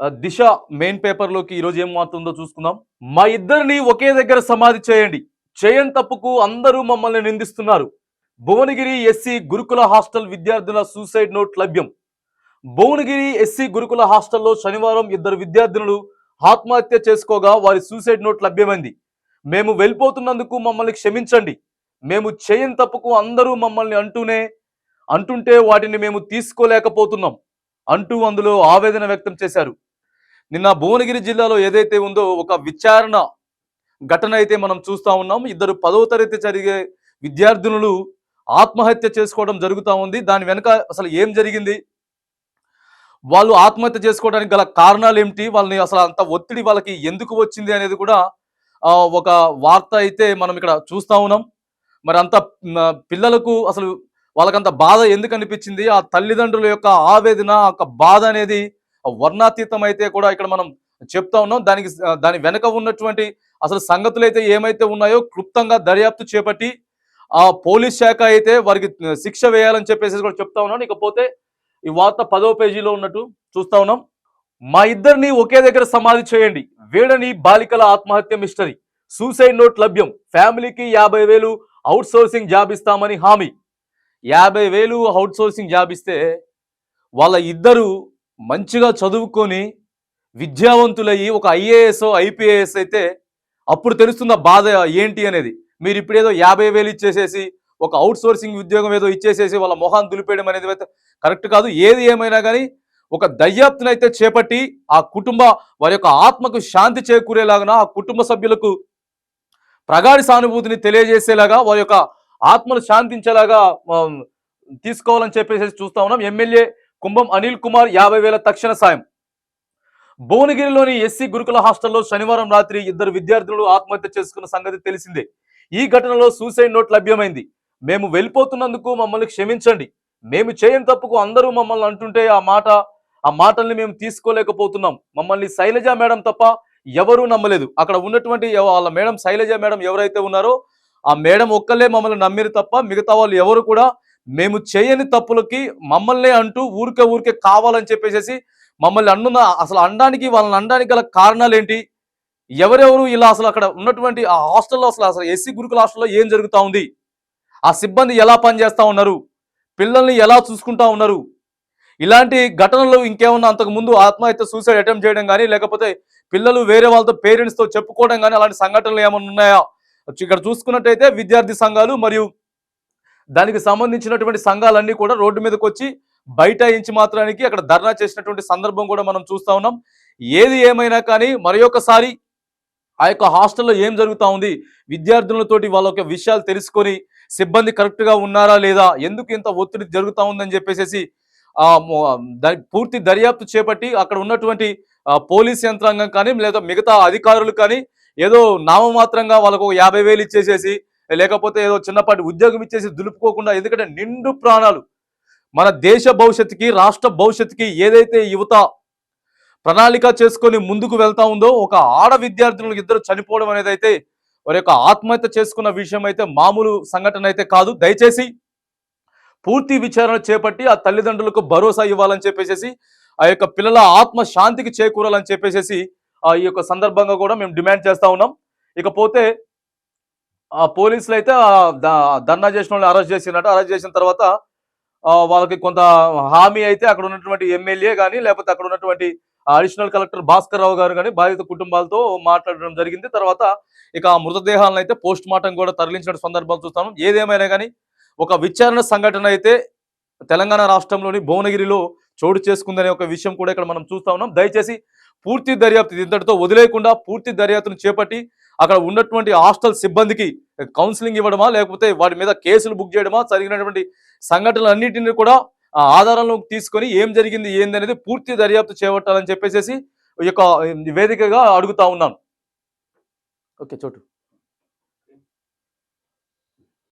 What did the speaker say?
దిశ main పేపర్లోకి ఈరోజు ఏం మారుతుందో చూసుకుందాం. మా ఇద్దరిని ఒకే దగ్గర సమాధి చేయండి. చేయని తప్పుకు అందరూ మమ్మల్ని నిందిస్తున్నారు. భువనగిరి ఎస్సీ గురుకుల హాస్టల్ విద్యార్థుల సూసైడ్ నోట్ లభ్యం. భువనగిరి ఎస్సీ గురుకుల హాస్టల్లో శనివారం ఇద్దరు విద్యార్థినులు ఆత్మహత్య చేసుకోగా వారి సూసైడ్ నోట్ లభ్యమైంది. మేము వెళ్ళిపోతున్నందుకు మమ్మల్ని క్షమించండి. మేము చేయని తప్పుకు అందరూ మమ్మల్ని అంటూనే అంటుంటే వాటిని మేము తీసుకోలేకపోతున్నాం అంటూ అందులో ఆవేదన వ్యక్తం చేశారు. నిన్న భువనగిరి జిల్లాలో ఏదైతే ఉందో ఒక విచారణ ఘటన అయితే మనం చూస్తా ఉన్నాం ఇద్దరు పదవ తరగతి జరిగే విద్యార్థినులు ఆత్మహత్య చేసుకోవడం జరుగుతూ ఉంది. దాని వెనుక అసలు ఏం జరిగింది? వాళ్ళు ఆత్మహత్య చేసుకోవడానికి గల కారణాలు ఏమిటి? వాళ్ళని అసలు అంత ఒత్తిడి వాళ్ళకి ఎందుకు వచ్చింది అనేది కూడా ఒక వార్త అయితే మనం ఇక్కడ చూస్తా ఉన్నాం. మరి అంత పిల్లలకు అసలు వాళ్ళకంత బాధ ఎందుకు అనిపించింది? ఆ తల్లిదండ్రుల యొక్క ఆవేదన ఒక బాధ అనేది వర్ణాతీతం అయితే కూడా ఇక్కడ మనం చెప్తా ఉన్నాం. దానికి దాని వెనక ఉన్నటువంటి అసలు సంగతులు అయితే ఏమైతే ఉన్నాయో క్లుప్తంగా దర్యాప్తు చేపట్టి ఆ పోలీస్ శాఖ అయితే వారికి శిక్ష వేయాలని చెప్పేసి కూడా చెప్తా ఉన్నాను ఇకపోతే ఈ వార్త పదో పేజీలో ఉన్నట్టు చూస్తా ఉన్నాం. మా ఇద్దరిని ఒకే దగ్గర సమాధి చేయండి. వేడని బాలికల ఆత్మహత్య మిస్టరీ. సూసైడ్ నోట్ లభ్యం. ఫ్యామిలీకి యాభై వేలు అవుట్ సోర్సింగ్ జాబ్ ఇస్తామని హామీ. యాభై వేలు అవుట్ సోర్సింగ్ జాబ్ ఇస్తే వాళ్ళ ఇద్దరు మంచిగా చదువుకొని విద్యావంతులయ్యి ఒక ఐఏఎస్ ఐపీఏఎస్ అయితే అప్పుడు తెలుస్తుంది బాధ ఏంటి అనేది. మీరు ఇప్పుడు ఏదో యాభై వేలు ఇచ్చేసేసి ఒక అవుట్ సోర్సింగ్ ఉద్యోగం ఏదో ఇచ్చేసేసి వాళ్ళ మొహాన్ని దులిపేయడం అనేది అయితే కరెక్ట్ కాదు. ఏది ఏమైనా కానీ ఒక దర్యాప్తును అయితే చేపట్టి ఆ కుటుంబ వారి యొక్క ఆత్మకు శాంతి చేకూరేలాగా ఆ కుటుంబ సభ్యులకు ప్రగాఢ సానుభూతిని తెలియజేసేలాగా వారి యొక్క ఆత్మను శాంతించేలాగా తీసుకోవాలని చెప్పేసి చూస్తా ఉన్నాం. ఎమ్మెల్యే కుంభం అనిల్ కుమార్ యాభై వేల తక్షణ సాయం. భువనగిరిలోని ఎస్సీ గురుకుల హాస్టల్లో శనివారం రాత్రి ఇద్దరు విద్యార్థులు ఆత్మహత్య చేసుకున్న సంగతి తెలిసిందే. ఈ ఘటనలో సూసైడ్ నోట్ లభ్యమైంది. మేము వెళ్ళిపోతున్నందుకు మమ్మల్ని క్షమించండి. మేము చేయని తప్పుకు అందరూ మమ్మల్ని అంటుంటే ఆ మాట ఆ మాటల్ని మేము తీసుకోలేకపోతున్నాం. మమ్మల్ని శైలజ మేడం తప్ప ఎవరూ నమ్మలేదు. అక్కడ ఉన్నటువంటి వాళ్ళ మేడం శైలజ మేడం ఎవరైతే ఉన్నారో ఆ మేడం ఒక్కలే మమ్మల్ని నమ్మిరు తప్ప మిగతా వాళ్ళు ఎవరు కూడా మేము చేయని తప్పులకి మమ్మల్నే అంటూ ఊరికే ఊరికే కావాలని చెప్పేసి మమ్మల్ని అన్నున్న అసలు అనడానికి వాళ్ళని అనడానికి గల కారణాలు ఏంటి ఎవరెవరు ఇలా అసలు అక్కడ ఉన్నటువంటి ఆ హాస్టల్లో అసలు అసలు ఎస్సీ గురుకుల హాస్టల్లో ఏం జరుగుతూ ఉంది? ఆ సిబ్బంది ఎలా పనిచేస్తూ ఉన్నారు? పిల్లల్ని ఎలా చూసుకుంటా ఉన్నారు? ఇలాంటి ఘటనలు ఇంకేమన్నా అంతకు ముందు ఆత్మహత్య సూసైడ్ అటెంప్ట్ చేయడం కానీ లేకపోతే పిల్లలు వేరే వాళ్ళతో పేరెంట్స్తో చెప్పుకోవడం కానీ అలాంటి సంఘటనలు ఏమైనా ఉన్నాయా? ఇక్కడ చూసుకున్నట్టయితే విద్యార్థి సంఘాలు మరియు దానికి సంబంధించినటువంటి సంఘాలన్నీ కూడా రోడ్డు మీదకి వచ్చి బైఠాయించి మాత్రానికి అక్కడ ధర్నా చేసినటువంటి సందర్భం కూడా మనం చూస్తూ ఉన్నాం. ఏది ఏమైనా కానీ మరి ఒకసారి ఆ యొక్క హాస్టల్లో ఏం జరుగుతూ ఉంది? విద్యార్థులతోటి వాళ్ళ యొక్క విషయాలు తెలుసుకొని సిబ్బంది కరెక్ట్గా ఉన్నారా లేదా? ఎందుకు ఇంత ఒత్తిడి జరుగుతూ ఉందని చెప్పేసి పూర్తి దర్యాప్తు చేపట్టి అక్కడ ఉన్నటువంటి పోలీస్ యంత్రాంగం కానీ లేదా మిగతా అధికారులు కానీ ఏదో నామమాత్రంగా వాళ్ళకు ఒక యాభై వేలు ఇచ్చేసేసి లేకపోతే ఏదో చిన్నపాటి ఉద్యోగం ఇచ్చేసి దులుపుకోకుండా ఎందుకంటే నిండు ప్రాణాలు. మన దేశ భవిష్యత్తుకి రాష్ట్ర భవిష్యత్తుకి ఏదైతే యువత ప్రణాళిక చేసుకొని ముందుకు వెళ్తా ఉందో ఒక ఆడ విద్యార్థులకు ఇద్దరు చనిపోవడం అనేది అయితే వారి యొక్క ఆత్మహత్య చేసుకున్న విషయం అయితే మామూలు సంఘటన అయితే కాదు. దయచేసి పూర్తి విచారణ చేపట్టి ఆ తల్లిదండ్రులకు భరోసా ఇవ్వాలని చెప్పేసి ఆ యొక్క పిల్లల ఆత్మ శాంతికి చేకూరాలని చెప్పేసి ఆ ఈ యొక్క సందర్భంగా కూడా మేము డిమాండ్ చేస్తా ఉన్నాం. ఇకపోతే పోలీసులు అయితే ధర్నా చేసిన వాళ్ళని అరెస్ట్ చేసినట్టు అరెస్ట్ చేసిన తర్వాత వాళ్ళకి కొంత హామీ అయితే అక్కడ ఉన్నటువంటి ఎమ్మెల్యే కానీ లేకపోతే అక్కడ ఉన్నటువంటి అడిషనల్ కలెక్టర్ భాస్కర్ రావు గారు కానీ బాధిత కుటుంబాలతో మాట్లాడడం జరిగింది. తర్వాత ఇక ఆ మృతదేహాలను అయితే పోస్ట్ మార్టం కూడా తరలించిన సందర్భాలు చూస్తాము ఏదేమైనా కానీ ఒక విచారణ సంఘటన అయితే తెలంగాణ రాష్ట్రంలోని భువనగిరిలో చోటు చేసుకుందనే ఒక విషయం కూడా ఇక్కడ మనం చూస్తా ఉన్నాం. దయచేసి పూర్తి దర్యాప్తు ఇంతటితో వదిలేయకుండా పూర్తి దర్యాప్తును చేపట్టి అక్కడ ఉన్నటువంటి హాస్టల్ సిబ్బందికి కౌన్సిలింగ్ ఇవ్వడమా లేకపోతే వాటి మీద కేసులు బుక్ చేయడమా జరిగినటువంటి సంఘటనలన్నింటినీ కూడా ఆధారంలోకి తీసుకొని ఏం జరిగింది ఏంది అనేది పూర్తి దర్యాప్తు చేపట్టాలని చెప్పేసి ఈ యొక్క వేదికగా అడుగుతా ఉన్నాను. ఓకే చోటు.